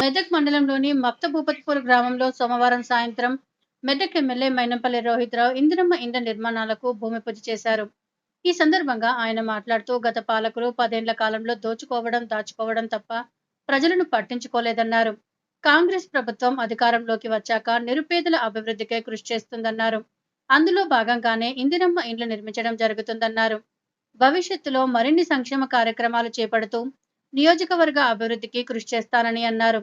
మెదక్ మండలంలోని మక్తభూపతిపూర్ గ్రామంలో సోమవారం సాయంత్రం మెదక్ ఎమ్మెల్యే మైనంపల్లి రోహిత్రావు ఇందిరమ్మ ఇండ్ల నిర్మాణాలకు భూమి పూజ చేశారు. ఈ సందర్భంగా ఆయన మాట్లాడుతూ గత పాలకులు పదేండ్ల కాలంలో దోచుకోవడం దాచుకోవడం తప్ప ప్రజలను పట్టించుకోలేదన్నారు. కాంగ్రెస్ ప్రభుత్వం అధికారంలోకి వచ్చాక నిరుపేదల అభివృద్ధికే కృషి చేస్తుందన్నారు. అందులో భాగంగానే ఇందిరమ్మ ఇండ్లు నిర్మించడం జరుగుతుందన్నారు. భవిష్యత్తులో మరిన్ని సంక్షేమ కార్యక్రమాలు చేపడుతూ నియోజకవర్గ అభివృద్ధికి కృషి చేస్తానని అన్నారు.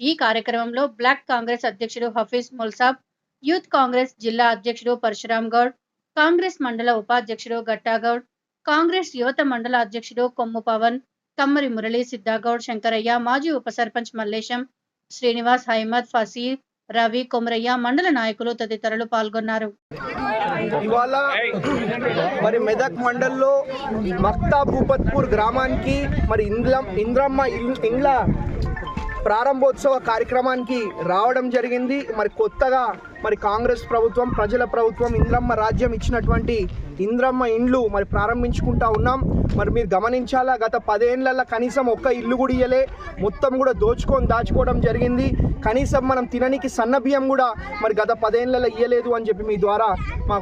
ఈ కార్యక్రమంలో బ్లాక్ కాంగ్రెస్ అధ్యక్షుడు హఫీజ్ ముల్సాబ్ యూత్ కాంగ్రెస్ జిల్లా అధ్యక్షుడు పరశురామ్ గౌడ్ కాంగ్రెస్ మండల ఉపాధ్యక్షుడు గట్టాగౌడ్ కాంగ్రెస్ యువత మండల అధ్యక్షుడు కొమ్ము పవన్ కమ్మరి మురళి సిద్ధాగౌడ్ శంకరయ్య మాజీ ఉప సర్పంచ్ మల్లేశం శ్రీనివాస్ హైమద్ ఫసీర్ రవి కొమరయ్య మండల నాయకులు తదితరులు పాల్గొన్నారు. ఇవాళ మరి మెదక్ మండల్లో మక్తా భూపత్పూర్ గ్రామానికి మరి ఇంద్లం ఇంద్రమ్మ ఇండ్ల ప్రారంభోత్సవ కార్యక్రమానికి రావడం జరిగింది. మరి కొత్తగా మరి కాంగ్రెస్ ప్రభుత్వం ప్రజల ప్రభుత్వం ఇంద్రమ్మ రాజ్యం ఇచ్చినటువంటి ఇంద్రమ్మ ఇండ్లు మరి ప్రారంభించుకుంటా ఉన్నాం. మరి మీరు గమనించాలా గత పదేళ్ళలో కనీసం ఒక్క ఇల్లు కూడా ఇయ్యలే. మొత్తం కూడా దోచుకొని దాచుకోవడం జరిగింది. కనీసం మనం తిననికి సన్న బియ్యం కూడా మరి గత పదేళ్ళలో ఇయ్యలేదు అని చెప్పి మీ ద్వారా మా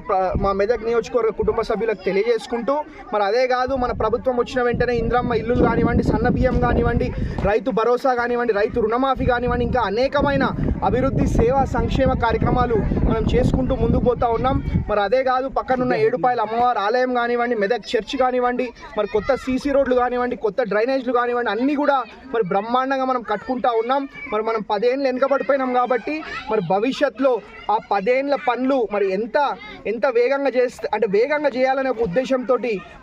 మా మెదక్ నియోజకవర్గ కుటుంబ సభ్యులకు తెలియజేసుకుంటూ మరి అదే కాదు మన ప్రభుత్వం వచ్చిన వెంటనే ఇంద్రమ్మ ఇల్లులు కానివ్వండి సన్న బియ్యం కానివ్వండి రైతు భరోసా కానివ్వండి రైతు రుణమాఫీ కానివ్వండి ఇంకా అనేకమైన అభివృద్ధి సేవా సంక్షేమ కార్యక్రమాలు మనం చేసుకుంటూ ముందుకు పోతా ఉన్నాం. మరి అదే కాదు పక్కనున్న ఏడుపాయల అమ్మవారి ఆలయం కానివ్వండి మెదక్ చర్చ్ కానివ్వండి మరి కొత్త సీసీ రోడ్లు కానివ్వండి కొత్త డ్రైనేజ్లు కానివ్వండి అన్నీ కూడా మరి బ్రహ్మాండంగా మనం కట్టుకుంటా ఉన్నాం. మరి మనం పదేళ్ళు వెనుకబడిపోయినాం కాబట్టి మరి భవిష్యత్తులో ఆ పదేళ్ళ పనులు మరి ఎంత ఎంత వేగంగా చేస్తే అంటే వేగంగా చేయాలనే ఒక ఉద్దేశంతో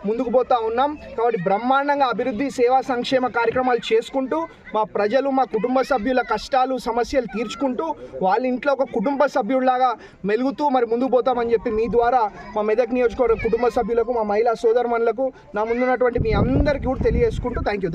ముందుకు పోతా ఉన్నాం. కాబట్టి బ్రహ్మాండంగా అభివృద్ధి సేవా సంక్షేమ కార్యక్రమాలు చేసుకుంటూ మా ప్రజలు మా కుటుంబ సభ్యుల కష్టాలు సమస్యలు తీర్చుకుంటూ వాళ్ళ ఇంట్లో ఒక కుటుంబ సూర్యుడిలాగా మెలుగుతూ మరి ముందుకు పోతామని చెప్పి మీ ద్వారా మా మెదక్ నియోజకవర్గ కుటుంబ సభ్యులకు మా మహిళా సోదరుమణులకు నా ముందున్నటువంటి మీ అందరికీ కూడా తెలియజేసుకుంటూ థ్యాంక్ యూ